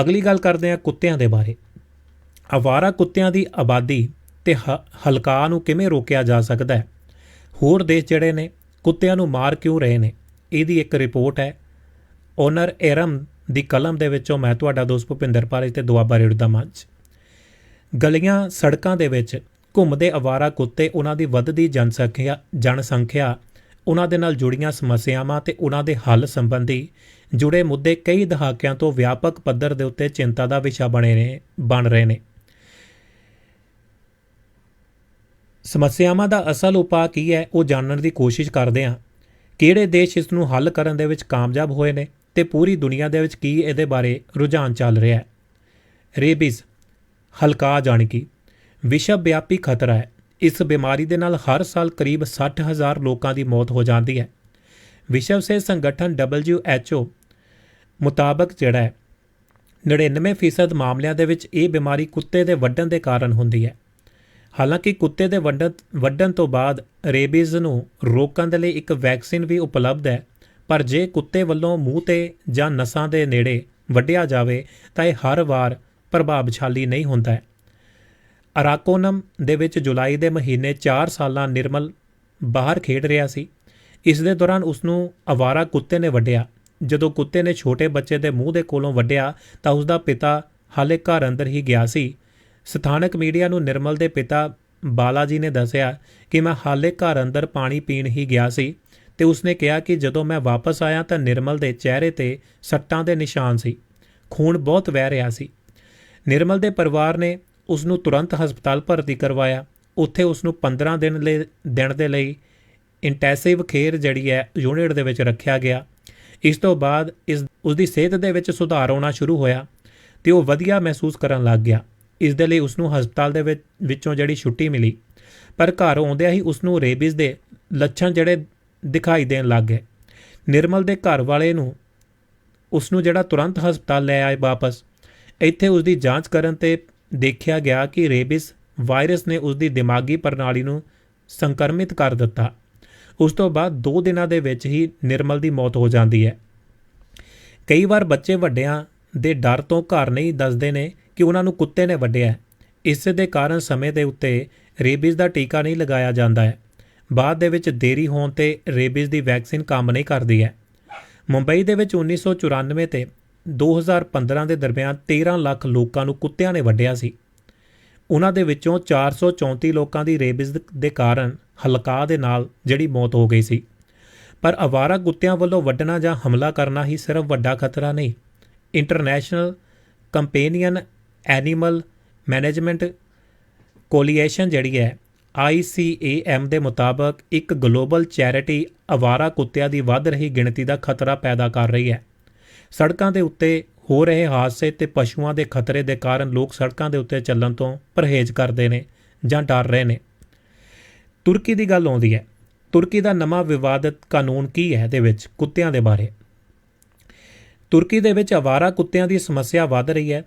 ਅਗਲੀ ਗੱਲ ਕਰਦੇ ਹਾਂ ਕੁੱਤਿਆਂ ਦੇ ਬਾਰੇ। ਅਵਾਰਾ ਕੁੱਤਿਆਂ ਦੀ ਆਬਾਦੀ ਤੇ ਹ- ਹਲਕਾ ਨੂੰ ਕਿਵੇਂ ਰੋਕਿਆ ਜਾ ਸਕਦਾ ਹੈ? ਹੋਰ ਦੇਸ਼ ਜਿਹੜੇ ਨੇ, ਕੁੱਤਿਆਂ ਨੂੰ ਮਾਰ ਕਿਉਂ ਰਹੇ ਨੇ? ਇਹਦੀ ਇੱਕ ਰਿਪੋਰਟ ਹੈ। ਓਨਰ ਏਰਮ ਦੀ ਕਲਮ ਦੇ ਵਿੱਚੋਂ ਮੈਂ ਤੁਹਾਡਾ ਦੋਸਤ ਭੁਪਿੰਦਰ ਪਾਰੇ ਤੇ ਦੁਆਬਾ ਰੇਡ ਦਾ ਮੰਚ। ਗਲੀਆਂ ਸੜਕਾਂ ਦੇ ਵਿੱਚ ਘੁੰਮਦੇ ਅਵਾਰਾ ਕੁੱਤੇ ਉਹਨਾਂ ਦੀ ਵੱਧਦੀ ਜਨਸੰਖਿਆ ਜਨਸੰਖਿਆ ਉਹਨਾਂ ਦੇ ਨਾਲ ਜੁੜੀਆਂ ਸਮੱਸਿਆਵਾਂ ਤੇ ਉਹਨਾਂ ਦੇ ਹੱਲ ਸੰਬੰਧੀ ਜੁੜੇ ਮੁੱਦੇ ਕਈ ਦਹਾਕਿਆਂ ਤੋਂ ਵਿਆਪਕ ਪੱਧਰ ਦੇ ਉੱਤੇ ਚਿੰਤਾ ਦਾ ਵਿਸ਼ਾ ਬਣੇ ਨੇ, ਬਣ ਰਹੇ ਨੇ। ਸਮੱਸਿਆਵਾਂ ਦਾ ਅਸਲ ਉਪਾਅ ਕੀ ਹੈ, ਉਹ ਜਾਣਨ ਦੀ ਕੋਸ਼ਿਸ਼ ਕਰਦੇ ਹਾਂ। ਕਿਹੜੇ ਦੇਸ਼ ਇਸ ਨੂੰ ਹੱਲ ਕਰਨ ਦੇ ਵਿੱਚ ਕਾਮਯਾਬ ਹੋਏ ਨੇ ਤੇ ਪੂਰੀ ਦੁਨੀਆ ਦੇ ਵਿੱਚ ਕੀ ਇਹਦੇ ਬਾਰੇ ਰੁਝਾਨ ਚੱਲ ਰਿਹਾ ਹੈ। ਰੇਬੀਜ਼, ਹਲਕਾ ਜਾਣਕੀ ਵਿਸ਼ਵ ਵਿਆਪੀ ਖਤਰਾ ਹੈ। ਇਸ ਬਿਮਾਰੀ ਦੇ ਨਾਲ ਹਰ ਸਾਲ ਕਰੀਬ 60000 ਲੋਕਾਂ ਦੀ ਮੌਤ ਹੋ ਜਾਂਦੀ ਹੈ। ਵਿਸ਼ਵ ਸਿਹਤ ਸੰਗਠਨ WHO ਮੁਤਾਬਕ ਜਿਹੜਾ ਹੈ 99% ਮਾਮਲਿਆਂ ਦੇ ਵਿੱਚ ਇਹ ਬਿਮਾਰੀ ਕੁੱਤੇ ਦੇ ਵੱਢਣ ਦੇ ਕਾਰਨ ਹੁੰਦੀ ਹੈ। ਹਾਲਾਂਕਿ ਕੁੱਤੇ ਦੇ ਵੱਢਣ ਵੱਢਣ ਤੋਂ ਬਾਅਦ ਰੇਬੀਜ਼ ਨੂੰ ਰੋਕਣ ਦੇ ਲਈ ਇੱਕ ਵੈਕਸੀਨ ਵੀ ਉਪਲਬਧ ਹੈ, ਪਰ ਜੇ ਕੁੱਤੇ ਵੱਲੋਂ ਮੂੰਹ ਤੇ ਜਾਂ ਨਸਾਂ ਦੇ ਨੇੜੇ ਵੱਢਿਆ ਜਾਵੇ ਤਾਂ ਇਹ ਹਰ ਵਾਰ ਪ੍ਰਭਾਵਸ਼ਾਲੀ ਨਹੀਂ ਹੁੰਦਾ ਹੈ। ਅਰਾਕੋਨਮ ਦੇ ਵਿੱਚ ਜੁਲਾਈ ਦੇ ਮਹੀਨੇ 4 ਸਾਲਾਂ ਨਿਰਮਲ ਬਾਹਰ ਖੇਡ ਰਿਹਾ ਸੀ। ਇਸ ਦੇ ਦੌਰਾਨ ਉਸ ਨੂੰ ਅਵਾਰਾ ਕੁੱਤੇ ਨੇ ਵੱਢਿਆ। ਜਦੋਂ ਕੁੱਤੇ ਨੇ ਛੋਟੇ ਬੱਚੇ ਦੇ ਮੂੰਹ ਦੇ ਕੋਲੋਂ ਵੱਢਿਆ ਤਾਂ ਉਸ ਦਾ ਪਿਤਾ ਹਾਲੇ ਘਰ ਅੰਦਰ ਹੀ ਗਿਆ ਸੀ। ਸਥਾਨਕ ਮੀਡੀਆ ਨੂੰ ਨਿਰਮਲ ਦੇ ਪਿਤਾ ਬਾਲਾ ਜੀ ਨੇ ਦੱਸਿਆ ਕਿ ਮੈਂ ਹਾਲੇ ਘਰ ਅੰਦਰ ਪਾਣੀ ਪੀਣ ਹੀ ਗਿਆ ਸੀ ਤੇ ਉਸਨੇ ਕਿਹਾ ਕਿ ਜਦੋਂ ਮੈਂ ਵਾਪਸ ਆਇਆ ਤਾਂ ਨਿਰਮਲ ਦੇ ਚਿਹਰੇ ਤੇ ਸੱਟਾਂ ਦੇ ਨਿਸ਼ਾਨ ਸੀ। ਖੂਨ ਬਹੁਤ ਵਹਿ ਰਿਹਾ ਸੀ। ਨਿਰਮਲ ਦੇ ਪਰਿਵਾਰ ਨੇ ਉਸ ਨੂੰ ਤੁਰੰਤ ਹਸਪਤਾਲ ਭਰਤੀ ਕਰਵਾਇਆ। ਉੱਥੇ ਉਸ ਨੂੰ 15 ਦਿਨ ਲਈ ਦਿਨ ਦੇ ਲਈ ਇੰਟੈਂਸਿਵ ਕੇਅਰ ਜਿਹੜੀ ਹੈ ਯੂਨਿਟ ਦੇ ਵਿੱਚ ਰੱਖਿਆ ਗਿਆ। ਇਸ ਤੋਂ ਬਾਅਦ ਇਸ ਉਸ ਦੀ ਸਿਹਤ ਦੇ ਵਿੱਚ ਸੁਧਾਰ ਆਉਣਾ ਸ਼ੁਰੂ ਹੋਇਆ ਤੇ ਉਹ ਵਧੀਆ ਮਹਿਸੂਸ ਕਰਨ ਲੱਗ ਗਿਆ। ਇਸ ਦੇ ਲਈ ਉਸ ਨੂੰ ਹਸਪਤਾਲ ਦੇ ਵਿੱਚ, ਵਿੱਚੋਂ ਜਿਹੜੀ ਛੁੱਟੀ ਮਿਲੀ। ਪਰ ਘਰ ਆਉਂਦਿਆਂ ਹੀ ਉਸ ਨੂੰ ਰੇਬੀਜ਼ ਦੇ ਲੱਛਣ ਜਿਹੜੇ ਦਿਖਾਈ ਦੇਣ ਲੱਗ ਗਏ। ਨਿਰਮਲ ਦੇ ਘਰ ਵਾਲੇ ਨੂੰ ਉਸ ਨੂੰ ਜਿਹੜਾ ਤੁਰੰਤ ਹਸਪਤਾਲ ਲੈ ਆਏ ਵਾਪਸ। ਇੱਥੇ ਉਸ ਦੀ ਜਾਂਚ ਕਰਨ ਤੇ ਦੇਖਿਆ ਗਿਆ ਕਿ ਰੇਬਿਸ ਵਾਇਰਸ ਨੇ ਉਸ ਦੀ ਦਿਮਾਗੀ ਪ੍ਰਣਾਲੀ ਨੂੰ ਸੰਕਰਮਿਤ ਕਰ ਦਿੱਤਾ। ਉਸ ਤੋਂ ਬਾਅਦ 2 ਦਿਨਾਂ ਦੇ ਵਿੱਚ ਹੀ ਨਿਰਮਲ ਦੀ ਮੌਤ ਹੋ ਜਾਂਦੀ ਹੈ। ਕਈ ਵਾਰ ਬੱਚੇ ਵੱਡਿਆਂ ਦੇ ਡਰ ਤੋਂ ਘਰ ਨਹੀਂ ਦੱਸਦੇ ਨੇ ਕਿ ਉਹਨਾਂ ਨੂੰ ਕੁੱਤੇ ਨੇ ਵੱਢਿਆ। ਇਸ ਦੇ ਕਾਰਨ ਸਮੇਂ ਦੇ ਉੱਤੇ ਰੇਬੀਜ਼ ਦਾ ਟੀਕਾ ਨਹੀਂ ਲਗਾਇਆ ਜਾਂਦਾ ਹੈ। ਬਾਅਦ ਦੇ ਵਿੱਚ ਦੇਰੀ ਹੋਣ ਤੇ ਰੇਬਿਸ ਦੀ ਵੈਕਸੀਨ ਕੰਮ ਨਹੀਂ ਕਰਦੀ ਹੈ। ਮੁੰਬਈ ਦੇ ਵਿੱਚ 1994 ਤੇ 2015 ਦੇ ਦਰਮਿਆਨ 13 ਲੱਖ ਲੋਕਾਂ ਨੂੰ ਕੁੱਤਿਆਂ ਨੇ ਵੱਢਿਆ ਸੀ। ਉਹਨਾਂ ਦੇ ਵਿੱਚੋਂ 434 ਲੋਕਾਂ ਦੀ ਰੇਬੀਜ਼ ਦੇ ਕਾਰਨ ਹਲਕਾ ਦੇ ਨਾਲ ਜਿਹੜੀ ਮੌਤ ਹੋ ਗਈ ਸੀ। ਪਰ ਅਵਾਰਾ ਕੁੱਤਿਆਂ ਵੱਲੋਂ ਵੱਢਣਾ ਜਾਂ ਹਮਲਾ ਕਰਨਾ ਹੀ ਸਿਰਫ ਵੱਡਾ ਖਤਰਾ ਨਹੀਂ। International companion animal management coalition ਜਿਹੜੀ ਹੈ ICAM ਦੇ ਮੁਤਾਬਕ ਇੱਕ ਗਲੋਬਲ ਚੈਰਿਟੀ ਅਵਾਰਾ ਕੁੱਤਿਆਂ ਦੀ ਵੱਧ ਰਹੀ ਗਿਣਤੀ ਦਾ ਖਤਰਾ ਪੈਦਾ ਕਰ ਰਹੀ ਹੈ। ਸੜਕਾਂ ਦੇ ਉੱਤੇ ਹੋ ਰਹੇ ਹਾਦਸੇ ਤੇ ਪਸ਼ੂਆਂ ਦੇ ਖਤਰੇ ਦੇ ਕਾਰਨ ਲੋਕ ਸੜਕਾਂ ਦੇ ਉੱਤੇ ਚੱਲਣ ਤੋਂ ਪਰਹੇਜ਼ ਕਰਦੇ ਨੇ ਜਾਂ ਡਰ ਰਹੇ ਨੇ। ਤੁਰਕੀ ਦੀ ਗੱਲ ਆਉਂਦੀ ਹੈ। ਤੁਰਕੀ ਦਾ ਨਵਾਂ ਵਿਵਾਦਤ ਕਾਨੂੰਨ ਕੀ ਹੈ ਦੇ ਵਿੱਚ? ਕੁੱਤਿਆਂ ਦੇ ਬਾਰੇ। ਤੁਰਕੀ ਦੇ ਵਿੱਚ ਅਵਾਰਾ ਕੁੱਤਿਆਂ ਦੀ ਸਮੱਸਿਆ ਵੱਧ ਰਹੀ ਹੈ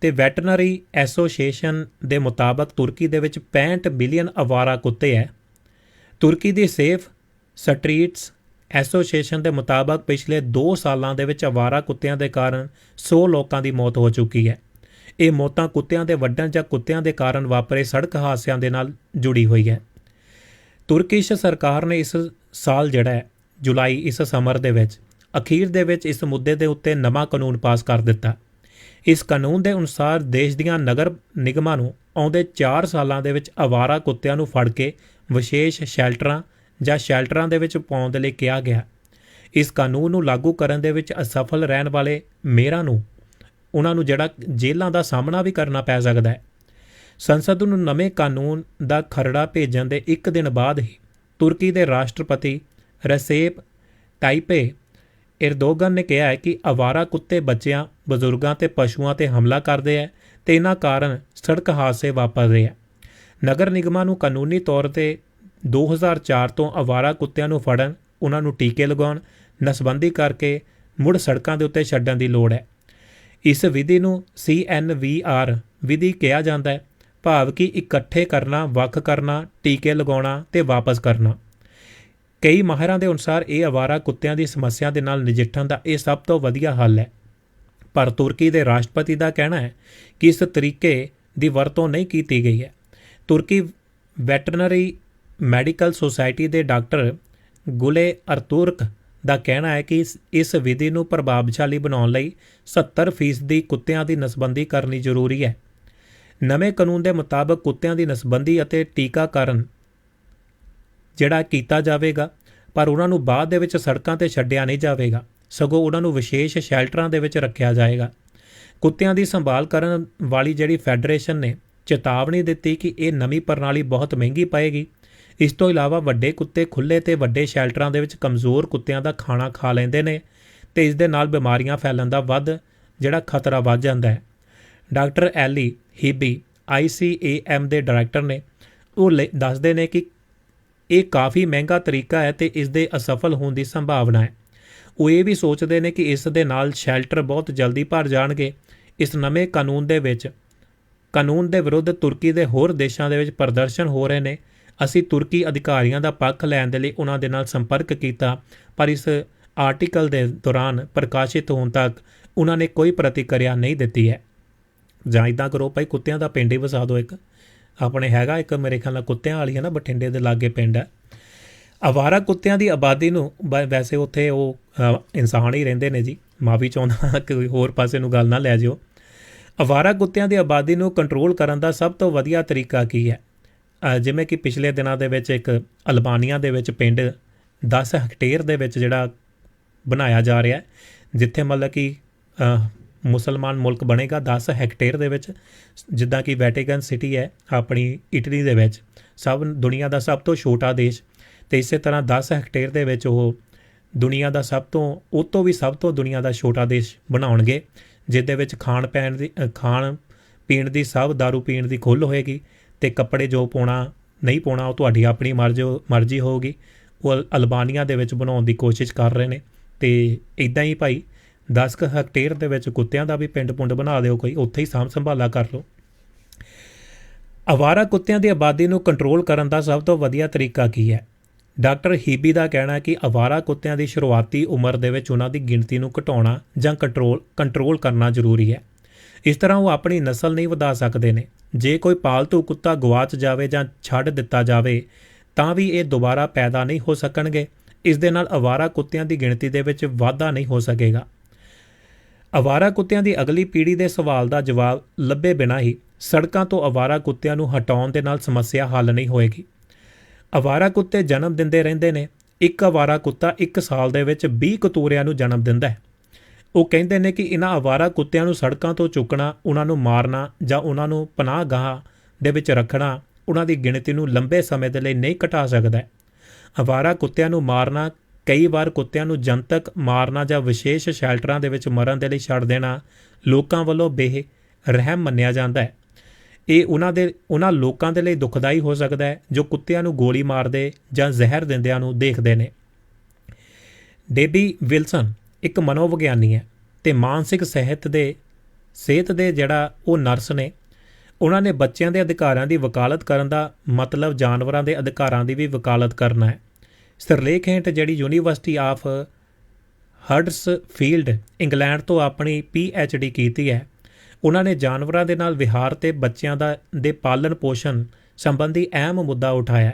ਤੇ ਵੈਟਰਨਰੀ ਐਸੋਸੀਏਸ਼ਨ ਦੇ ਮੁਤਾਬਕ ਤੁਰਕੀ ਦੇ ਵਿੱਚ 65 ਬਿਲੀਅਨ ਅਵਾਰਾ ਕੁੱਤੇ ਹੈ। ਤੁਰਕੀ ਦੀ ਸੇਫ ਸਟਰੀਟਸ ਐਸੋਸੀਏਸ਼ਨ ਦੇ ਮੁਤਾਬਕ ਪਿਛਲੇ 2 ਸਾਲਾਂ ਦੇ ਵਿੱਚ ਅਵਾਰਾ ਕੁੱਤਿਆਂ ਦੇ ਕਾਰਨ 100 ਲੋਕਾਂ ਦੀ ਮੌਤ ਹੋ ਚੁੱਕੀ ਹੈ। ਇਹ ਮੌਤਾਂ ਕੁੱਤਿਆਂ ਦੇ ਵੱਢਣ ਜਾਂ ਕੁੱਤਿਆਂ ਦੇ ਕਾਰਨ ਵਾਪਰੇ ਸੜਕ ਹਾਦਸਿਆਂ ਦੇ ਨਾਲ ਜੁੜੀ ਹੋਈ ਹੈ। ਤੁਰਕਿਸ਼ ਸਰਕਾਰ ਨੇ ਇਸ ਸਾਲ ਜਿਹੜਾ ਹੈ, ਜੁਲਾਈ ਇਸ ਸਮਰ ਦੇ ਵਿੱਚ, ਅਖੀਰ ਦੇ ਵਿੱਚ ਇਸ ਮੁੱਦੇ ਦੇ ਉੱਤੇ ਨਵਾਂ ਕਾਨੂੰਨ ਪਾਸ ਕਰ ਦਿੱਤਾ। ਇਸ ਕਾਨੂੰਨ ਦੇ ਅਨੁਸਾਰ ਦੇਸ਼ ਦੀਆਂ ਨਗਰ ਨਿਗਮਾਂ ਨੂੰ ਆਉਂਦੇ 4 ਸਾਲਾਂ ਦੇ ਵਿੱਚ ਆਵਾਰਾ ਕੁੱਤਿਆਂ ਨੂੰ ਫੜ ਕੇ ਵਿਸ਼ੇਸ਼ ਸ਼ੈਲਟਰਾਂ ਜਾਂ ਸ਼ੈਲਟਰਾਂ ਦੇ ਵਿੱਚ ਪਾਉਣ ਦੇ ਲਈ ਕਿਹਾ ਗਿਆ। ਇਸ ਕਾਨੂੰਨ ਨੂੰ ਲਾਗੂ ਕਰਨ ਦੇ ਵਿੱਚ ਅਸਫਲ ਰਹਿਣ ਵਾਲੇ ਮੇਅਰਾਂ ਨੂੰ ਉਹਨਾਂ ਨੂੰ ਜਿਹੜਾ ਜੇਲ੍ਹਾਂ ਦਾ ਸਾਹਮਣਾ ਵੀ ਕਰਨਾ ਪੈ ਸਕਦਾ ਹੈ। ਸੰਸਦ ਨੂੰ ਨਵੇਂ ਕਾਨੂੰਨ ਦਾ ਖਰੜਾ ਭੇਜਣ ਦੇ ਇੱਕ ਦਿਨ ਬਾਅਦ ਹੀ ਤੁਰਕੀ ਦੇ ਰਾਸ਼ਟਰਪਤੀ ਰਸੇਪ ਤਾਈਪੇ ਇਰਦੋਗਨ ਨੇ ਕਿਹਾ ਹੈ ਕਿ ਅਵਾਰਾ ਕੁੱਤੇ ਬੱਚਿਆਂ, ਬਜ਼ੁਰਗਾਂ ਤੇ ਪਸ਼ੂਆਂ ਤੇ ਹਮਲਾ ਕਰਦੇ ਹੈ ਤੇ ਇਹਨਾਂ ਕਾਰਨ ਸੜਕ ਹਾਦਸੇ ਵਾਪਰ ਰਹੇ ਹੈ। ਨਗਰ ਨਿਗਮਾਂ ਨੂੰ ਕਾਨੂੰਨੀ ਤੌਰ ਤੇ 2004 ਤੋਂ ਅਵਾਰਾ ਕੁੱਤਿਆਂ ਨੂੰ ਫੜਨ, ਉਹਨਾਂ ਨੂੰ ਟੀਕੇ ਲਗਾਉਣ, ਨਸਬੰਦੀ ਕਰਕੇ ਮੁੜ ਸੜਕਾਂ ਦੇ ਉੱਤੇ ਛੱਡਣ ਦੀ ਲੋੜ ਹੈ। ਇਸ ਵਿਧੀ ਨੂੰ CNVR ਵਿਧੀ ਕਿਹਾ ਜਾਂਦਾ ਹੈ, ਭਾਵ ਕਿ ਇਕੱਠੇ ਕਰਨਾ, ਵੱਖ ਕਰਨਾ, ਟੀਕੇ ਲਗਾਉਣਾ ਤੇ ਵਾਪਸ ਕਰਨਾ। ਕਈ ਮਾਹਿਰਾਂ ਦੇ ਅਨੁਸਾਰ ਇਹ ਅਵਾਰਾ ਕੁੱਤਿਆਂ ਦੀ ਸਮੱਸਿਆ ਦੇ ਨਾਲ ਨਜਿੱਠਣ ਦਾ ਇਹ ਸਭ ਤੋਂ ਵਧੀਆ ਹੱਲ ਹੈ। ਪਰ ਤੁਰਕੀ ਦੇ ਰਾਸ਼ਟਰਪਤੀ ਦਾ ਕਹਿਣਾ ਹੈ ਕਿ ਇਸ ਤਰੀਕੇ ਦੀ ਵਰਤੋਂ ਨਹੀਂ ਕੀਤੀ ਗਈ ਹੈ। ਤੁਰਕੀ ਵੈਟਰਨਰੀ ਮੈਡੀਕਲ ਸੁਸਾਇਟੀ ਦੇ ਡਾਕਟਰ ਗੁਲੇ ਅਰਤੁਰਕ ਦਾ ਕਹਿਣਾ ਹੈ ਕਿ ਇਸ- ਵਿਧੀ ਨੂੰ ਪ੍ਰਭਾਵਸ਼ਾਲੀ ਬਣਾਉਣ ਲਈ 70% ਦੀ ਕੁੱਤਿਆਂ ਦੀ ਨਸਬੰਦੀ ਕਰਨੀ ਜ਼ਰੂਰੀ ਹੈ। ਨਵੇਂ ਕਾਨੂੰਨ ਦੇ ਮੁਤਾਬਕ ਕੁੱਤਿਆਂ ਦੀ ਨਸਬੰਦੀ ਅਤੇ ਟੀਕਾਕਰਨ ਜਿਹੜਾ ਕੀਤਾ ਜਾਵੇਗਾ, ਪਰ ਉਹਨਾਂ ਨੂੰ ਬਾਅਦ ਦੇ ਵਿੱਚ ਸੜਕਾਂ ਤੇ ਛੱਡਿਆ ਨਹੀਂ ਜਾਵੇਗਾ। ਸਗੋਂ ਉਹਨਾਂ ਨੂੰ ਵਿਸ਼ੇਸ਼ ਸ਼ੈਲਟਰਾਂ ਦੇ ਵਿੱਚ ਰੱਖਿਆ ਜਾਏਗਾ। ਕੁੱਤਿਆਂ ਦੀ ਸੰਭਾਲ ਕਰਨ ਵਾਲੀ ਜਿਹੜੀ ਫੈਡਰੇਸ਼ਨ ਨੇ ਚੇਤਾਵਨੀ ਦਿੱਤੀ ਕਿ ਇਹ ਨਵੀਂ ਪ੍ਰਣਾਲੀ ਬਹੁਤ ਮਹਿੰਗੀ ਪਏਗੀ। ਇਸ ਤੋਂ ਇਲਾਵਾ ਵੱਡੇ ਕੁੱਤੇ ਖੁੱਲੇ ਤੇ ਵੱਡੇ ਸ਼ੈਲਟਰਾਂ ਦੇ ਵਿੱਚ ਕਮਜ਼ੋਰ ਕੁੱਤਿਆਂ ਦਾ ਖਾਣਾ ਖਾ ਲੈਂਦੇ ਨੇ ਤੇ ਇਸ ਦੇ ਨਾਲ ਬਿਮਾਰੀਆਂ ਫੈਲਣ ਦਾ ਵੱਧ ਜਿਹੜਾ ਖਤਰਾ ਵੱਧ ਜਾਂਦਾ ਹੈ। ਡਾਕਟਰ ਐਲੀ ਹੀਬੀ ICAM ਦੇ ਡਾਇਰੈਕਟਰ ਨੇ ਉਹ ਲੇ- ਦੱਸਦੇ ਨੇ ਕਿ ਇਹ ਕਾਫੀ ਮਹਿੰਗਾ ਤਰੀਕਾ ਹੈ ਤੇ ਇਸ ਦੇ ਅਸਫਲ ਹੋਣ ਦੀ ਸੰਭਾਵਨਾ ਹੈ। ਉਹ ਇਹ ਵੀ ਸੋਚਦੇ ਨੇ ਕਿ ਇਸ ਦੇ ਨਾਲ ਸ਼ੈਲਟਰ ਬਹੁਤ ਜਲਦੀ ਭਰ ਜਾਣਗੇ। ਇਸ ਨਵੇਂ ਕਾਨੂੰਨ ਦੇ ਵਿੱਚ, ਕਾਨੂੰਨ ਦੇ ਵਿਰੁੱਧ ਤੁਰਕੀ ਦੇ ਹੋਰ ਦੇਸ਼ਾਂ ਦੇ ਵਿੱਚ ਪ੍ਰਦਰਸ਼ਨ ਹੋ ਰਹੇ ਨੇ। ਅਸੀਂ ਤੁਰਕੀ ਅਧਿਕਾਰੀਆਂ ਦਾ ਪੱਖ ਲੈਣ ਦੇ ਲਈ ਉਹਨਾਂ ਦੇ ਨਾਲ ਸੰਪਰਕ ਕੀਤਾ, ਪਰ ਇਸ ਆਰਟੀਕਲ ਦੇ ਦੌਰਾਨ ਪ੍ਰਕਾਸ਼ਿਤ ਹੋਣ ਤੱਕ ਉਹਨਾਂ ਨੇ ਕੋਈ ਪ੍ਰਤੀਕਿਰਿਆ ਨਹੀਂ ਦਿੱਤੀ ਹੈ। ਜਾਂ ਇਦਾਂ ਕਰੋ, ਭਾਈ ਕੁੱਤਿਆਂ ਦਾ ਪਿੰਡ ਹੀ ਵਸਾ ਦਿਓ ਇੱਕ। ਆਪਣੇ ਹੈਗਾ ਇੱਕ, ਮੇਰੇ ਖਿਆਲ ਨਾਲ ਕੁੱਤਿਆਂ ਵਾਲੀ ਹੈ ਨਾ, ਬਠਿੰਡੇ ਦੇ ਲਾਗੇ ਪਿੰਡ ਹੈ। ਅਵਾਰਾ ਕੁੱਤਿਆਂ ਦੀ ਆਬਾਦੀ ਨੂੰ ਬ- ਵੈਸੇ ਉੱਥੇ ਉਹ ਇਨਸਾਨ ਹੀ ਰਹਿੰਦੇ ਨੇ ਜੀ। ਮਾਫੀ ਚਾਹੁੰਦਾ ਕਿ ਕੋਈ ਹੋਰ ਪਾਸੇ ਨੂੰ ਗੱਲ ਨਾ ਲੈ ਜਿਓ। ਅਵਾਰਾ ਕੁੱਤਿਆਂ ਦੀ ਆਬਾਦੀ ਨੂੰ ਕੰਟਰੋਲ ਕਰਨ ਦਾ ਸਭ ਤੋਂ ਵਧੀਆ ਤਰੀਕਾ ਕੀ ਹੈ? ਜਿਵੇਂ ਕਿ ਪਿਛਲੇ ਦਿਨਾਂ ਦੇ ਵਿੱਚ ਇੱਕ ਅਲਬਾਨੀਆ ਦੇ ਵਿੱਚ ਪਿੰਡ 10 ਹੈਕਟੇਅਰ ਦੇ ਵਿੱਚ ਜਿਹੜਾ ਬਣਾਇਆ ਜਾ ਰਿਹਾ ਹੈ, ਜਿੱਥੇ ਮਤਲਬ ਕਿ ਮੁਸਲਮਾਨ ਮੁਲਕ ਬਣੇਗਾ 10 ਹੈਕਟੇਅਰ ਦੇ ਵਿੱਚ, ਜਿੱਦਾਂ ਕਿ ਵੈਟੀਕਨ ਸਿਟੀ ਹੈ ਆਪਣੀ ਇਟਲੀ ਦੇ ਵਿੱਚ। ਸਭ ਦੁਨੀਆ ਦਾ ਸਭ ਤੋਂ ਛੋਟਾ ਦੇਸ਼ ਤੇ ਇਸੇ ਤਰ੍ਹਾਂ 10 ਹੈਕਟੇਅਰ ਦੇ ਵਿੱਚ ਉਹ ਦੁਨੀਆ ਦਾ ਸਭ ਤੋਂ, ਉਹ ਤੋਂ ਵੀ ਸਭ ਤੋਂ ਦੁਨੀਆ ਦਾ ਛੋਟਾ ਦੇਸ਼ ਬਣਾਉਣਗੇ ਜਿਹਦੇ ਵਿੱਚ ਖਾਣ ਪੈਣ ਦੀ ਖਾਣ ਪੀਣ ਦੀ ਸਭ दारू ਪੀਣ ਦੀ ਖੁੱਲ੍ਹ ਹੋਏਗੀ। ਤੇ ਕੱਪੜੇ ਜੋ ਪਾਉਣਾ, ਨਹੀਂ ਪਾਉਣਾ, ਉਹ ਤੁਹਾਡੀ ਆਪਣੀ ਮਰਜ਼ੀ ਮਰਜ਼ੀ ਹੋਊਗੀ। ਉਹ ਅਲ- ਅਲਬਾਨੀਆ ਦੇ ਵਿੱਚ ਬਣਾਉਣ ਦੀ ਕੋਸ਼ਿਸ਼ ਕਰ ਰਹੇ ਨੇ। ਤੇ ਇਦਾਂ ਹੀ ਭਾਈ 10 ਕੁ ਹੈਕਟੇਅਰ ਦੇ ਵਿੱਚ ਕੁੱਤਿਆਂ ਦਾ ਵੀ ਪਿੰਡ ਪੁੰਡ ਬਣਾ ਦਿਓ ਕੋਈ, ਉੱਥੇ ਹੀ ਸਾਂਭ ਸੰਭਾਲਾ ਕਰ ਲਓ। ਅਵਾਰਾ ਕੁੱਤਿਆਂ ਦੀ ਆਬਾਦੀ ਨੂੰ ਕੰਟਰੋਲ ਕਰਨ ਦਾ ਸਭ ਤੋਂ ਵਧੀਆ ਤਰੀਕਾ ਕੀ ਹੈ? ਡਾਕਟਰ ਹੀਬੀ ਦਾ ਕਹਿਣਾ ਹੈ ਕਿ ਅਵਾਰਾ ਕੁੱਤਿਆਂ ਦੀ ਸ਼ੁਰੂਆਤੀ ਉਮਰ ਦੇ ਵਿੱਚ ਉਹਨਾਂ ਦੀ ਗਿਣਤੀ ਨੂੰ ਘਟਾਉਣਾ ਜਾਂ ਕੰਟਰੋਲ ਕੰਟਰੋਲ ਕਰਨਾ ਜ਼ਰੂਰੀ ਹੈ। ਇਸ ਤਰ੍ਹਾਂ ਉਹ ਆਪਣੀ ਨਸਲ ਨਹੀਂ ਵਧਾ ਸਕਦੇ ਨੇ। ਜੇ ਕੋਈ ਪਾਲਤੂ ਕੁੱਤਾ ਗਵਾਚ ਜਾਵੇ ਜਾਂ ਛੱਡ ਦਿੱਤਾ ਜਾਵੇ, ਤਾਂ ਵੀ ਇਹ ਦੁਬਾਰਾ ਪੈਦਾ ਨਹੀਂ ਹੋ ਸਕਣਗੇ। ਇਸ ਦੇ ਨਾਲ ਅਵਾਰਾ ਕੁੱਤਿਆਂ ਦੀ ਗਿਣਤੀ ਦੇ ਵਿੱਚ ਵਾਧਾ ਨਹੀਂ ਹੋ ਸਕੇਗਾ। ਅਵਾਰਾ ਕੁੱਤਿਆਂ ਦੀ ਅਗਲੀ ਪੀੜ੍ਹੀ ਦੇ ਸਵਾਲ ਦਾ ਜਵਾਬ ਲੱਭੇ ਬਿਨਾਂ ਹੀ ਸੜਕਾਂ ਤੋਂ ਅਵਾਰਾ ਕੁੱਤਿਆਂ ਨੂੰ ਹਟਾਉਣ ਦੇ ਨਾਲ ਸਮੱਸਿਆ ਹੱਲ ਨਹੀਂ ਹੋਏਗੀ। ਅਵਾਰਾ ਕੁੱਤੇ ਜਨਮ ਦਿੰਦੇ ਰਹਿੰਦੇ ਨੇ। ਇੱਕ ਅਵਾਰਾ ਕੁੱਤਾ ਇੱਕ ਸਾਲ ਦੇ ਵਿੱਚ 20 ਕਤੂਰਿਆਂ ਨੂੰ ਜਨਮ ਦਿੰਦਾ ਹੈ। ਉਹ ਕਹਿੰਦੇ ਨੇ ਕਿ ਇਹਨਾਂ ਅਵਾਰਾ ਕੁੱਤਿਆਂ ਨੂੰ ਸੜਕਾਂ ਤੋਂ ਚੁੱਕਣਾ, ਉਹਨਾਂ ਨੂੰ ਮਾਰਨਾ ਜਾਂ ਉਹਨਾਂ ਨੂੰ ਪਨਾਹ ਗਾਹ ਦੇ ਵਿੱਚ ਰੱਖਣਾ ਉਹਨਾਂ ਦੀ ਗਿਣਤੀ ਨੂੰ ਲੰਬੇ ਸਮੇਂ ਦੇ ਲਈ ਨਹੀਂ ਘਟਾ ਸਕਦਾ ਹੈ। ਅਵਾਰਾ ਕੁੱਤਿਆਂ ਨੂੰ ਮਾਰਨਾ, ਕਈ ਵਾਰ ਕੁੱਤਿਆਂ ਨੂੰ ਜਨਤਕ ਮਾਰਨਾ ਜਾਂ ਵਿਸ਼ੇਸ਼ ਸ਼ੈਲਟਰਾਂ ਦੇ ਵਿੱਚ ਮਰਨ ਦੇ ਲਈ ਛੱਡ ਦੇਣਾ ਲੋਕਾਂ ਵੱਲੋਂ ਬੇਹ ਰਹਿਮ ਮੰਨਿਆ ਜਾਂਦਾ ਹੈ ਇਹ ਉਹਨਾਂ ਦੇ, ਉਹਨਾਂ ਲੋਕਾਂ ਦੇ ਲਈ ਦੁਖਦਾਈ ਹੋ ਸਕਦਾ ਹੈ ਜੋ ਕੁੱਤਿਆਂ ਨੂੰ ਗੋਲੀ ਮਾਰਦੇ ਜਾਂ ਜ਼ਹਿਰ ਦਿੰਦਿਆਂ ਨੂੰ ਦੇਖਦੇ ਨੇ ਡੇਬੀ ਵਿਲਸਨ ਇੱਕ ਮਨੋਵਿਗਿਆਨੀ ਹੈ ਤੇ ਮਾਨਸਿਕ ਸਿਹਤ ਦੇ ਸਿਹਤ ਦੇ ਜਿਹੜਾ ਉਹ ਨਰਸ ਨੇ, ਉਹਨਾਂ ਨੇ ਬੱਚਿਆਂ ਦੇ ਅਧਿਕਾਰਾਂ ਦੀ ਵਕਾਲਤ ਕਰਨ ਦਾ ਮਤਲਬ ਜਾਨਵਰਾਂ ਦੇ ਅਧਿਕਾਰਾਂ ਦੀ ਵੀ ਵਕਾਲਤ ਕਰਨਾ ਹੈ। ਸਿਰਲੇਖ ਹੇਠ ਜਿਹੜੀ ਯੂਨੀਵਰਸਿਟੀ ਆਫ ਹਰਡਸਫੀਲਡ ਇੰਗਲੈਂਡ ਤੋਂ ਆਪਣੀ ਡੀ ਕੀਤੀ ਹੈ, ਉਹਨਾਂ ਨੇ ਜਾਨਵਰਾਂ ਦੇ ਨਾਲ ਵਿਹਾਰ ਤੇ ਬੱਚਿਆਂ ਦਾ, ਦੇ ਪਾਲਣ ਪੋਸ਼ਣ ਸੰਬੰਧੀ ਅਹਿਮ ਮੁੱਦਾ ਉਠਾਇਆ।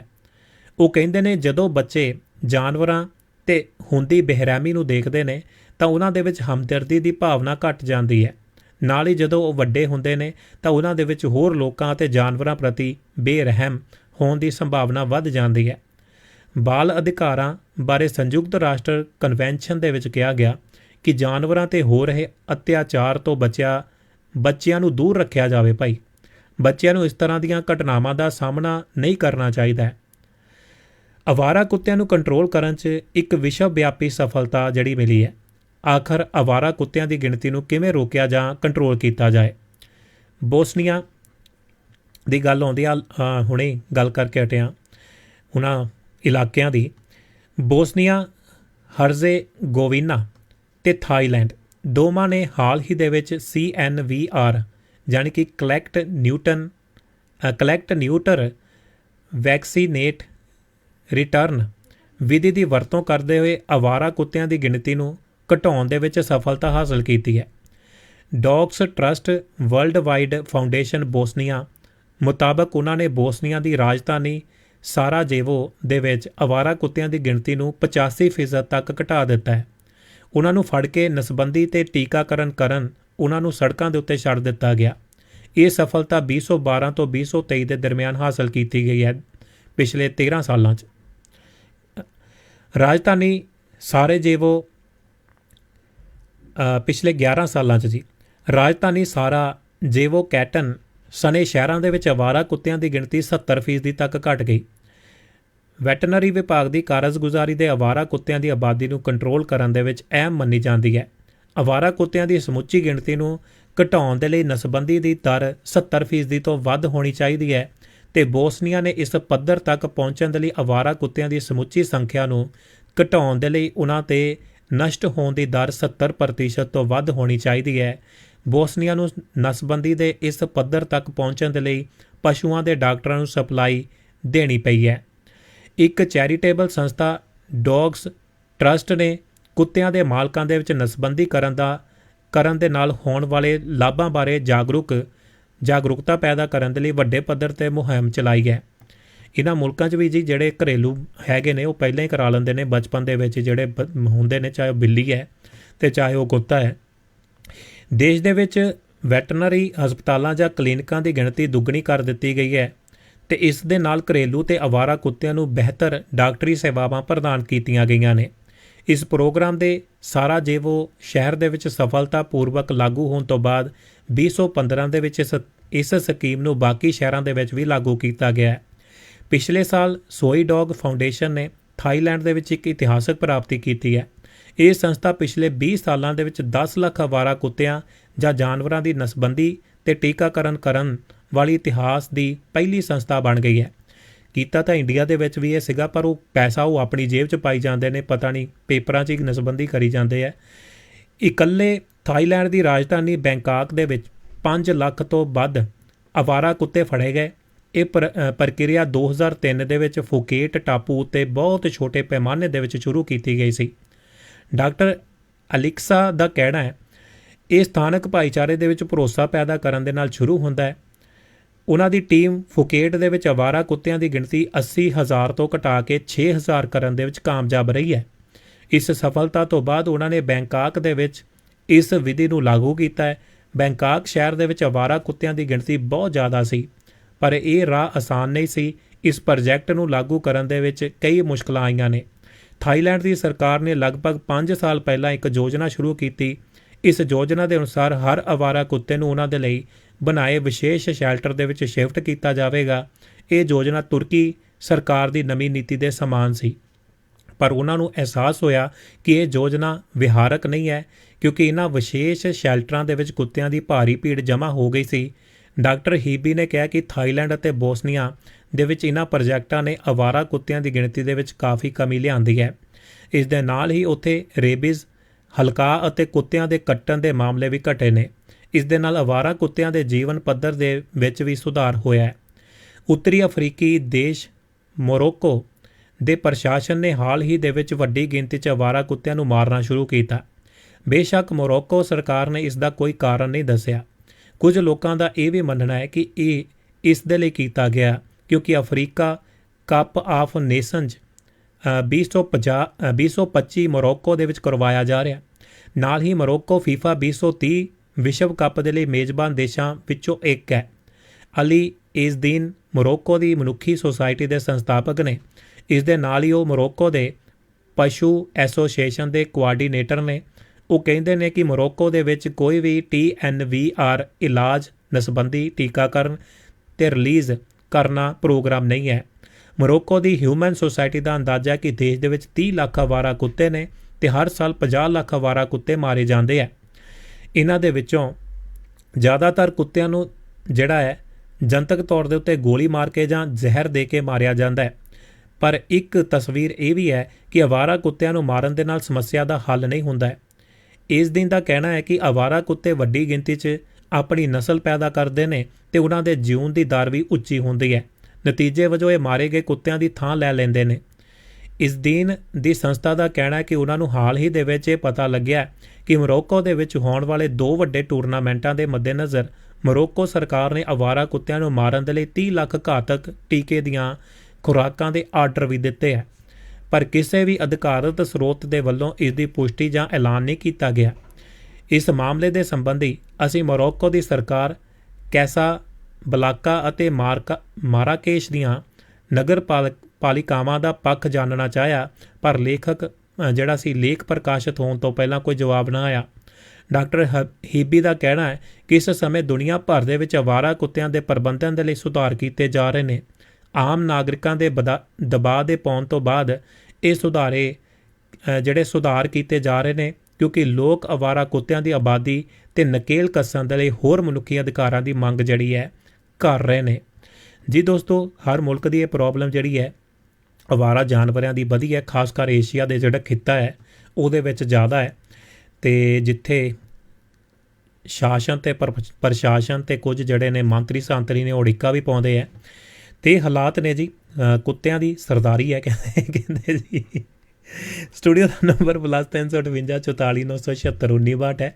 ਉਹ ਕਹਿੰਦੇ ਨੇ ਜਦੋਂ ਬੱਚੇ ਜਾਨਵਰਾਂ ਤੇ ਹੁੰਦੀ ਬੇਰਹਿਮੀ ਨੂੰ ਦੇਖਦੇ ਨੇ ਤਾਂ ਉਹਨਾਂ ਦੇ ਵਿੱਚ ਹਮਦਰਦੀ ਦੀ ਭਾਵਨਾ ਘਟ ਜਾਂਦੀ ਹੈ। ਨਾਲ ਹੀ ਜਦੋਂ ਉਹ ਵੱਡੇ ਹੁੰਦੇ ਨੇ, ਤਾਂ ਉਹਨਾਂ ਦੇ ਵਿੱਚ ਹੋਰ ਲੋਕਾਂ ਅਤੇ ਜਾਨਵਰਾਂ ਪ੍ਰਤੀ ਬੇਰਹਿਮ ਹੋਣ ਦੀ ਸੰਭਾਵਨਾ ਵੱਧ ਜਾਂਦੀ ਹੈ। ਬਾਲ ਅਧਿਕਾਰਾਂ ਬਾਰੇ ਸੰਯੁਕਤ ਰਾਸ਼ਟਰ ਕਨਵੈਨਸ਼ਨ ਦੇ ਵਿੱਚ ਕਿਹਾ ਗਿਆ ਕਿ ਜਾਨਵਰਾਂ ਤੇ ਹੋ ਰਹੇ ਅਤਿਆਚਾਰ ਤੋਂ ਬਚਿਆ, ਬੱਚਿਆਂ ਨੂੰ ਦੂਰ ਰੱਖਿਆ ਜਾਵੇ ਭਾਈ। ਬੱਚਿਆਂ ਨੂੰ ਇਸ ਤਰ੍ਹਾਂ ਦੀਆਂ ਘਟਨਾਵਾਂ ਦਾ ਸਾਹਮਣਾ ਨਹੀਂ ਕਰਨਾ ਚਾਹੀਦਾ ਹੈ। ਅਵਾਰਾ ਕੁੱਤਿਆਂ ਨੂੰ ਕੰਟਰੋਲ ਕਰਨ 'ਚ ਇੱਕ ਵਿਸ਼ਵ ਵਿਆਪੀ ਸਫਲਤਾ ਜਿਹੜੀ ਮਿਲੀ ਹੈ। ਆਖਰ ਅਵਾਰਾ ਕੁੱਤਿਆਂ ਦੀ ਗਿਣਤੀ ਨੂੰ ਕਿਵੇਂ ਰੋਕਿਆ ਜਾਂ ਕੰਟਰੋਲ ਕੀਤਾ ਜਾਏ? ਬੋਸਨੀਆ ਦੀ ਗੱਲ ਆਉਂਦੀ ਆ ਹੁਣੇ ਗੱਲ ਕਰਕੇ ਹਟਿਆ ਉਹਨਾਂ ਇਲਾਕਿਆਂ ਦੀ। ਬੋਸਨੀਆ ਹਰਜ਼ੇ ਗੋਵੀਨਾ ਤੇ ਥਾਈਲੈਂਡ ਦੋਵਾਂ ਨੇ ਹਾਲ ਹੀ ਦੇ ਵਿੱਚ CNVR ਯਾਨੀ ਕਿ collect neuter collect neuter vaccinate return ਵਿਧੀ ਦੀ ਵਰਤੋਂ ਕਰਦੇ ਹੋਏ ਆਵਾਰਾ ਕੁੱਤਿਆਂ ਦੀ ਗਿਣਤੀ ਨੂੰ ਘਟਾਉਣ ਦੇ ਵਿੱਚ ਸਫਲਤਾ ਹਾਸਲ ਕੀਤੀ ਹੈ। Dogs Trust World Wide Foundation Bosnia ਮੁਤਾਬਕ ਉਹਨਾਂ ਨੇ ਬੋਸਨੀਆ ਦੀ ਰਾਜਧਾਨੀ ਸਾਰਾਜੇਵੋ ਦੇ ਵਿੱਚ ਅਵਾਰਾ ਕੁੱਤਿਆਂ ਦੀ ਗਿਣਤੀ ਨੂੰ 85% ਤੱਕ ਘਟਾ ਦਿੱਤਾ ਹੈ। ਉਹਨਾਂ ਨੂੰ ਫੜ ਕੇ ਨਸਬੰਦੀ ਤੇ ਟੀਕਾਕਰਨ ਕਰਨ ਉਹਨਾਂ ਨੂੰ ਸੜਕਾਂ ਦੇ ਉੱਤੇ ਛੱਡ ਦਿੱਤਾ ਗਿਆ। ਇਹ ਸਫਲਤਾ 2012 ਤੋਂ 2023 ਦੇ ਦਰਮਿਆਨ ਹਾਸਲ ਕੀਤੀ ਗਈ ਹੈ ਪਿਛਲੇ 13 ਸਾਲਾਂ 'ਚ। ਰਾਜਧਾਨੀ ਸਾਰਾਜੇਵੋ ਅ, ਪਿਛਲੇ 11 ਸਾਲਾਂ 'ਚ ਜੀ। ਰਾਜਧਾਨੀ ਸਾਰਾ ਜੇਵੋ ਕੈਟਨ ਸਨੇ ਸ਼ਹਿਰਾਂ ਦੇ ਵਿੱਚ ਅਵਾਰਾ ਕੁੱਤਿਆਂ ਦੀ ਗਿਣਤੀ 70% ਤੱਕ ਘਟ ਗਈ। ਵੈਟਰਨਰੀ ਵਿਭਾਗ ਦੀ ਕਾਰਜਗੁਜ਼ਾਰੀ ਦੇ ਅਵਾਰਾ ਕੁੱਤਿਆਂ ਦੀ ਆਬਾਦੀ ਨੂੰ ਕੰਟਰੋਲ ਕਰਨ ਦੇ ਵਿੱਚ ਅਹਿਮ ਮੰਨੀ ਜਾਂਦੀ ਹੈ। ਅਵਾਰਾ ਕੁੱਤਿਆਂ ਦੀ ਸਮੁੱਚੀ ਗਿਣਤੀ ਨੂੰ ਘਟਾਉਣ ਦੇ ਲਈ ਨਸਬੰਦੀ ਦੀ ਦਰ 70% ਤੋਂ ਵੱਧ ਹੋਣੀ ਚਾਹੀਦੀ ਹੈ ਤੇ ਬੋਸਨੀਆ ਨੇ ਇਸ ਪੱਧਰ ਤੱਕ ਪਹੁੰਚਣ ਦੇ ਲਈ ਅਵਾਰਾ ਕੁੱਤਿਆਂ ਦੀ ਸਮੁੱਚੀ ਸੰਖਿਆ ਨੂੰ ਘਟਾਉਣ ਦੇ ਲਈ ਉਹਨਾਂ ਤੇ ਨਸ਼ਟ ਹੋਣ ਦੀ ਦਰ 70% ਤੋਂ ਵੱਧ ਹੋਣੀ ਚਾਹੀਦੀ ਹੈ। ਬੋਸਨੀਆ ਨੂੰ ਨਸਬੰਦੀ ਦੇ ਇਸ ਪੱਧਰ ਤੱਕ ਪਹੁੰਚਣ ਦੇ ਲਈ ਪਸ਼ੂਆਂ ਦੇ ਡਾਕਟਰਾਂ ਨੂੰ ਸਪਲਾਈ ਦੇਣੀ ਪਈ ਹੈ। ਇੱਕ ਚੈਰੀਟੇਬਲ ਸੰਸਥਾ ਡੌਗਸ ਟਰਸਟ ਨੇ ਕੁੱਤਿਆਂ ਦੇ ਮਾਲਕਾਂ ਦੇ ਵਿੱਚ ਨਸਬੰਦੀ ਕਰਨ ਦਾ, ਕਰਨ ਦੇ ਨਾਲ ਹੋਣ ਵਾਲੇ ਲਾਭਾਂ ਬਾਰੇ ਜਾਗਰੂਕ, ਜਾਗਰੂਕਤਾ ਪੈਦਾ ਕਰਨ ਦੇ ਲਈ ਵੱਡੇ ਪੱਧਰ ਤੇ ਮੁਹਿੰਮ ਚਲਾਈ ਹੈ। ਇਹਨਾਂ ਮੁਲਕਾਂ 'ਚ ਵੀ ਜੀ ਜਿਹੜੇ ਘਰੇਲੂ ਹੈਗੇ ਨੇ, ਉਹ ਪਹਿਲਾਂ ਹੀ ਕਰਾ ਲੈਂਦੇ ਨੇ। ਬਚਪਨ ਦੇ ਵਿੱਚ ਜਿਹੜੇ ਬ- ਹੁੰਦੇ ਨੇ, ਚਾਹੇ ਉਹ ਬਿੱਲੀ ਹੈ ਤੇ ਚਾਹੇ ਉਹ ਕੁੱਤਾ ਹੈ। ਦੇਸ਼ ਦੇ ਵਿੱਚ ਵੈਟਰਨਰੀ ਹਸਪਤਾਲਾਂ ਜਾਂ ਕਲੀਨਿਕਾਂ ਦੀ ਗਿਣਤੀ ਦੁੱਗਣੀ ਕਰ ਦਿੱਤੀ ਗਈ ਹੈ ਤੇ ਇਸ ਦੇ ਨਾਲ ਘਰੇਲੂ ਤੇ ਅਵਾਰਾ ਕੁੱਤਿਆਂ ਨੂੰ ਬਿਹਤਰ ਡਾਕਟਰੀ ਸੇਵਾਵਾਂ ਪ੍ਰਦਾਨ ਕੀਤੀਆਂ ਗਈਆਂ ਨੇ। ਇਸ ਪ੍ਰੋਗਰਾਮ ਦੇ ਸਾਰਾ ਜੇਵੋ ਸ਼ਹਿਰ ਦੇ ਵਿੱਚ ਸਫਲਤਾਪੂਰਵਕ ਲਾਗੂ ਹੋਣ ਤੋਂ ਬਾਅਦ 2015 ਦੇ ਵਿੱਚ ਇਸ ਇਸ ਸਕੀਮ ਨੂੰ ਬਾਕੀ ਸ਼ਹਿਰਾਂ ਦੇ ਵਿੱਚ ਵੀ ਲਾਗੂ ਕੀਤਾ ਗਿਆ ਹੈ। ਪਿਛਲੇ ਸਾਲ ਸੋਈ ਡੌਗ ਫਾਊਂਡੇਸ਼ਨ ਨੇ ਥਾਈਲੈਂਡ ਦੇ ਵਿੱਚ ਇੱਕ ਇਤਿਹਾਸਕ ਪ੍ਰਾਪਤੀ ਕੀਤੀ ਹੈ। ਇਹ ਸੰਸਥਾ ਪਿਛਲੇ 20 ਸਾਲਾਂ ਦੇ ਵਿੱਚ 10 ਲੱਖ ਅਵਾਰਾ ਕੁੱਤਿਆਂ ਜਾਂ ਜਾਨਵਰਾਂ ਦੀ ਨਸਬੰਦੀ ਤੇ ਟੀਕਾਕਰਨ ਕਰਨ ਵਾਲੀ ਇਤਿਹਾਸ ਦੀ ਪਹਿਲੀ ਸੰਸਥਾ ਬਣ ਗਈ ਹੈ। ਕੀਤਾ ਤਾਂ ਇੰਡੀਆ ਦੇ ਵਿੱਚ ਵੀ ਇਹ ਸੀਗਾ, ਪਰ ਉਹ ਪੈਸਾ ਉਹ ਆਪਣੀ ਜੇਬ 'ਚ ਪਾਈ ਜਾਂਦੇ ਨੇ, ਪਤਾ ਨਹੀਂ ਪੇਪਰਾਂ 'ਚ ਹੀ ਨਸਬੰਦੀ ਕਰੀ ਜਾਂਦੇ ਆ ਇਕੱਲੇ ਥਾਈਲੈਂਡ ਦੀ ਰਾਜਧਾਨੀ ਬੈਂਕਾਕ ਦੇ ਵਿੱਚ 5 ਲੱਖ ਤੋਂ ਵੱਧ ਅਵਾਰਾ ਕੁੱਤੇ ਫੜੇ ਗਏ। ਇਹ ਪਰ- ਅ, ਪ੍ਰਕਿਰਿਆ 2003 ਦੇ ਵਿੱਚ ਫੁਕੇਟ ਟਾਪੂ ਉੱਤੇ ਬਹੁਤ ਛੋਟੇ ਪੈਮਾਨੇ ਦੇ ਵਿੱਚ ਸ਼ੁਰੂ ਕੀਤੀ ਗਈ ਸੀ। ਡਾਕਟਰ ਅਲਿਕਸਾ ਦਾ ਕਹਿਣਾ ਹੈ ਇਹ ਸਥਾਨਕ ਭਾਈਚਾਰੇ ਦੇ ਵਿੱਚ ਭਰੋਸਾ ਪੈਦਾ ਕਰਨ ਦੇ ਨਾਲ ਸ਼ੁਰੂ ਹੁੰਦਾ ਹੈ। ਉਹਨਾਂ ਦੀ ਟੀਮ ਫੁਕੇਟ ਦੇ ਵਿੱਚ ਅਵਾਰਾ ਕੁੱਤਿਆਂ ਦੀ ਗਿਣਤੀ 80000 ਤੋਂ ਘਟਾ ਕੇ 6000 ਕਰਨ ਦੇ ਵਿੱਚ ਕਾਮਯਾਬ ਰਹੀ ਹੈ। ਇਸ ਸਫਲਤਾ ਤੋਂ ਬਾਅਦ ਉਹਨਾਂ ਨੇ ਬੈਂਕਾਕ ਦੇ ਵਿੱਚ ਇਸ ਵਿਧੀ ਨੂੰ ਲਾਗੂ ਕੀਤਾ ਹੈ। ਬੈਂਕਾਕ ਸ਼ਹਿਰ ਦੇ ਵਿੱਚ ਅਵਾਰਾ ਕੁੱਤਿਆਂ ਦੀ ਗਿਣਤੀ ਬਹੁਤ ਜ਼ਿਆਦਾ ਸੀ। ਪਰ ਇਹ ਰਾਹ ਆਸਾਨ ਨਹੀਂ ਸੀ। ਇਸ ਪ੍ਰੋਜੈਕਟ ਨੂੰ ਲਾਗੂ ਕਰਨ ਦੇ ਵਿੱਚ ਕਈ ਮੁਸ਼ਕਲਾਂ ਆਈਆਂ ਨੇ। ਥਾਈਲੈਂਡ ਦੀ ਸਰਕਾਰ ਨੇ ਲਗਭਗ 5 ਸਾਲ ਪਹਿਲਾਂ ਇੱਕ ਯੋਜਨਾ ਸ਼ੁਰੂ ਕੀਤੀ। ਇਸ ਯੋਜਨਾ ਦੇ ਅਨੁਸਾਰ ਹਰ ਅਵਾਰਾ ਕੁੱਤੇ ਨੂੰ ਉਹਨਾਂ ਦੇ ਲਈ ਬਣਾਏ ਵਿਸ਼ੇਸ਼ ਸ਼ੈਲਟਰ ਦੇ ਵਿੱਚ ਸ਼ਿਫਟ ਕੀਤਾ ਜਾਵੇਗਾ। ਇਹ ਯੋਜਨਾ ਤੁਰਕੀ ਸਰਕਾਰ ਦੀ ਨਵੀਂ ਨੀਤੀ ਦੇ ਸਮਾਨ ਸੀ। ਪਰ ਉਹਨਾਂ ਨੂੰ ਅਹਿਸਾਸ ਹੋਇਆ ਕਿ ਇਹ ਯੋਜਨਾ ਵਿਹਾਰਕ ਨਹੀਂ ਹੈ, ਕਿਉਂਕਿ ਇਹਨਾਂ ਵਿਸ਼ੇਸ਼ ਸ਼ੈਲਟਰਾਂ ਦੇ ਵਿੱਚ ਕੁੱਤਿਆਂ ਦੀ ਭਾਰੀ ਭੀੜ ਜਮ੍ਹਾਂ ਹੋ ਗਈ ਸੀ। ਡਾਕਟਰ ਹੀਬੀ ਨੇ ਕਿਹਾ ਕਿ ਥਾਈਲੈਂਡ ਅਤੇ ਬੋਸਨੀਆ ਦੇ ਵਿੱਚ ਇਹਨਾਂ ਪ੍ਰੋਜੈਕਟਾਂ ਨੇ ਅਵਾਰਾ ਕੁੱਤਿਆਂ ਦੀ ਗਿਣਤੀ ਦੇ ਵਿੱਚ ਕਾਫੀ ਕਮੀ ਲਿਆਂਦੀ ਹੈ। ਇਸ ਦੇ ਨਾਲ ਹੀ ਉੱਥੇ ਰੇਬੀਜ਼, ਹਲਕਾ ਅਤੇ ਕੁੱਤਿਆਂ ਦੇ ਕੱਟਣ ਦੇ ਮਾਮਲੇ ਵੀ ਘਟੇ ਨੇ। ਇਸ ਦੇ ਨਾਲ ਅਵਾਰਾ ਕੁੱਤਿਆਂ ਦੇ ਜੀਵਨ ਪੱਧਰ ਦੇ ਵਿੱਚ ਵੀ ਸੁਧਾਰ ਹੋਇਆ ਹੈ। ਉੱਤਰੀ ਅਫਰੀਕੀ ਦੇਸ਼ ਮੋਰੋਕੋ ਦੇ ਪ੍ਰਸ਼ਾਸਨ ਨੇ ਹਾਲ ਹੀ ਦੇ ਵਿੱਚ ਵੱਡੀ ਗਿਣਤੀ 'ਚ ਅਵਾਰਾ ਕੁੱਤਿਆਂ ਨੂੰ ਮਾਰਨਾ ਸ਼ੁਰੂ ਕੀਤਾ। ਬੇਸ਼ੱਕ ਮੋਰੋਕੋ ਸਰਕਾਰ ਨੇ ਇਸ ਦਾ ਕੋਈ ਕਾਰਨ ਨਹੀਂ ਦੱਸਿਆ। ਕੁਝ ਲੋਕਾਂ ਦਾ ਇਹ ਵੀ ਮੰਨਣਾ ਹੈ ਕਿ ਇਹ ਇਸ ਦੇ ਲਈ ਕੀਤਾ ਗਿਆ ਕਿਉਂਕਿ ਅਫਰੀਕਾ ਕੱਪ ਆਫ ਨੇਸ਼ਨਜ਼ ਅ, 2050 ਅ, 2025 ਮੋਰੋਕੋ ਦੇ ਵਿੱਚ ਕਰਵਾਇਆ ਜਾ ਰਿਹਾ। ਨਾਲ ਹੀ ਮੋਰੋਕੋ FIFA 2030 ਵਿਸ਼ਵ ਕੱਪ ਦੇ ਲਈ ਮੇਜ਼ਬਾਨ ਦੇਸ਼ਾਂ ਵਿੱਚੋਂ ਇੱਕ ਹੈ। ਅਲੀ ਇਜ਼ਦੀਨ ਮੋਰੋਕੋ ਦੀ ਮਨੁੱਖੀ ਸੁਸਾਇਟੀ ਦੇ ਸੰਸਥਾਪਕ ਨੇ। ਇਸ ਦੇ ਨਾਲ ਹੀ ਉਹ ਮੋਰੋਕੋ ਦੇ ਪਸ਼ੂ ਐਸੋਸੀਏਸ਼ਨ ਦੇ ਕੋਆਰਡੀਨੇਟਰ ਨੇ ਉਹ ਕਹਿੰਦੇ ਨੇ ਕਿ ਮੋਰੋਕੋ ਦੇ ਵਿੱਚ ਕੋਈ ਵੀ TNVR ਇਲਾਜ ਨਸਬੰਦੀ ਟੀਕਾਕਰਨ ਤੇ ਰਿਲੀਜ਼ ਕਰਨਾ ਪ੍ਰੋਗਰਾਮ ਨਹੀਂ ਹੈ। ਮੋਰੋਕੋ ਦੀ ਹਿਊਮਨ ਸੁਸਾਇਟੀ ਦਾ ਅੰਦਾਜ਼ਾ ਹੈ ਕਿ ਦੇਸ਼ ਦੇ ਵਿੱਚ 30 ਲੱਖ ਅਵਾਰਾ ਕੁੱਤੇ ਨੇ ਤੇ ਹਰ ਸਾਲ 50 ਲੱਖ ਅਵਾਰਾ ਕੁੱਤੇ ਮਾਰੇ ਜਾਂਦੇ ਆ। ਇਹਨਾਂ ਦੇ ਵਿੱਚੋਂ ਜ਼ਿਆਦਾਤਰ ਕੁੱਤਿਆਂ ਨੂੰ ਜਿਹੜਾ ਹੈ, ਜਨਤਕ ਤੌਰ ਦੇ ਉੱਤੇ ਗੋਲੀ ਮਾਰ ਕੇ ਜਾਂ ਜ਼ਹਿਰ ਦੇ ਕੇ ਮਾਰਿਆ ਜਾਂਦਾ ਹੈ। ਪਰ ਇੱਕ ਤਸਵੀਰ ਇਹ ਵੀ ਹੈ ਕਿ ਅਵਾਰਾ ਕੁੱਤਿਆਂ ਨੂੰ ਮਾਰਨ ਦੇ ਨਾਲ ਸਮੱਸਿਆ ਦਾ ਹੱਲ ਨਹੀਂ ਹੁੰਦਾ ਹੈ। ਇਸ ਦਿਨ ਦਾ ਕਹਿਣਾ ਹੈ ਕਿ ਅਵਾਰਾ ਕੁੱਤੇ ਵੱਡੀ ਗਿਣਤੀ 'ਚ ਆਪਣੀ ਨਸਲ ਪੈਦਾ ਕਰਦੇ ਨੇ ਤੇ ਉਹਨਾਂ ਦੇ ਜਿਉਣ ਦੀ ਦਰ ਵੀ ਉੱਚੀ ਹੁੰਦੀ ਹੈ। ਨਤੀਜੇ ਵਜੋਂ ਇਹ ਮਾਰੇ ਗਏ ਕੁੱਤਿਆਂ ਦੀ ਥਾਂ ਲੈ ਲੈਂਦੇ ਨੇ। ਇਸ ਦਿਨ ਦੀ ਸੰਸਥਾ ਦਾ ਕਹਿਣਾ ਹੈ ਕਿ ਉਹਨਾਂ ਨੂੰ ਹਾਲ ਹੀ ਦੇ ਵਿੱਚ ਇਹ ਪਤਾ ਲੱਗਿਆ ਕਿ ਮੋਰੋਕੋ ਦੇ ਵਿੱਚ ਹੋਣ ਵਾਲੇ ਦੋ ਵੱਡੇ ਟੂਰਨਾਮੈਂਟਾਂ ਦੇ ਮੱਦੇਨਜ਼ਰ ਮੋਰੋਕੋ ਸਰਕਾਰ ਨੇ ਅਵਾਰਾ ਕੁੱਤਿਆਂ ਨੂੰ ਮਾਰਨ ਦੇ ਲਈ 30 ਲੱਖ ਘਾਤਕ ਟੀਕੇ ਦੀਆਂ ਖੁਰਾਕਾਂ ਦੇ ਆਰਡਰ ਵੀ ਦਿੱਤੇ ਹੈ। ਪਰ ਕਿਸੇ ਵੀ ਅਧਿਕਾਰਤ ਸਰੋਤ ਦੇ ਵੱਲੋਂ ਇਸ ਦੀ ਪੁਸ਼ਟੀ ਜਾਂ ਐਲਾਨ ਨਹੀਂ ਕੀਤਾ ਗਿਆ। ਇਸ ਮਾਮਲੇ ਦੇ ਸੰਬੰਧੀ ਅਸੀਂ ਮੋਰੋਕੋ ਦੀ ਸਰਕਾਰ, ਕੈਸਾ ਬਲਾਕਾ ਅਤੇ ਮਾਰਕਾ, ਮਾਰਾਕੇਸ਼ ਦੀਆਂ ਨਗਰ ਪਾਲ- ਪਾਲਿਕਾਵਾਂ ਦਾ ਪੱਖ ਜਾਣਨਾ ਚਾਹਿਆ, ਪਰ ਲੇਖਕ ਜਿਹੜਾ ਸੀ ਲੇਖ ਪ੍ਰਕਾਸ਼ਿਤ ਹੋਣ ਤੋਂ ਪਹਿਲਾਂ ਕੋਈ ਜਵਾਬ ਨਾ ਆਇਆ। ਡਾਕਟਰ ਹ- ਹੀਬੀ ਦਾ ਕਹਿਣਾ ਹੈ ਕਿ ਇਸ ਸਮੇਂ ਦੁਨੀਆ ਭਰ ਦੇ ਵਿੱਚ ਅਵਾਰਾ ਕੁੱਤਿਆਂ ਦੇ ਪ੍ਰਬੰਧਨ ਦੇ ਲਈ ਸੁਧਾਰ ਕੀਤੇ ਜਾ ਰਹੇ ਨੇ। ਆਮ ਨਾਗਰਿਕਾਂ ਦੇ ਬਦਾ- ਦਬਾਅ ਦੇ ਪਾਉਣ ਤੋਂ ਬਾਅਦ ਇਹ ਸੁਧਾਰੇ ਜਿਹੜੇ ਸੁਧਾਰ ਕੀਤੇ ਜਾ ਰਹੇ ਨੇ, ਕਿਉਂਕਿ ਲੋਕ ਅਵਾਰਾ ਕੁੱਤਿਆਂ ਦੀ ਆਬਾਦੀ ਤੇ ਨਕੇਲ ਕੱਸਣ ਦੇ ਲਈ ਹੋਰ ਮਨੁੱਖੀ ਅਧਿਕਾਰਾਂ ਦੀ ਮੰਗ ਜਿਹੜੀ ਹੈ, ਕਰ ਰਹੇ ਨੇ। ਜੀ ਦੋਸਤੋ, ਹਰ ਮੁਲਕ ਦੀ ਇਹ ਪ੍ਰੋਬਲਮ ਜਿਹੜੀ ਹੈ, ਅਵਾਰਾ ਜਾਨਵਰਾਂ ਦੀ ਵਧੀ ਹੈ, ਖਾਸ ਕਰ ਏਸ਼ੀਆ ਦੇ ਜਿਹੜਾ ਖਿੱਤਾ ਹੈ, ਉਹਦੇ ਵਿੱਚ ਜ਼ਿਆਦਾ ਹੈ। ਤੇ ਜਿੱਥੇ ਸ਼ਾਸਨ ਤੇ ਪਰ- ਪ੍ਰਸ਼ਾਸਨ ਤੇ ਕੁਝ ਜਿਹੜੇ ਨੇ ਮੰਤਰੀ ਸੰਤਰੀ ਨੇ ਉੜਿੱਕਾ ਵੀ ਪਾਉਂਦੇ ਆ ਤੇ ਹਾਲਾਤ ਨੇ ਜੀ ਕੁੱਤਿਆਂ ਦੀ ਸਰਦਾਰੀ ਹੈ, ਕਹਿੰਦੇ ਕਹਿੰਦੇ ਜੀ। ਸਟੂਡੀਓ ਦਾ ਨੰਬਰ +358 44 976 1962 ਹੈ।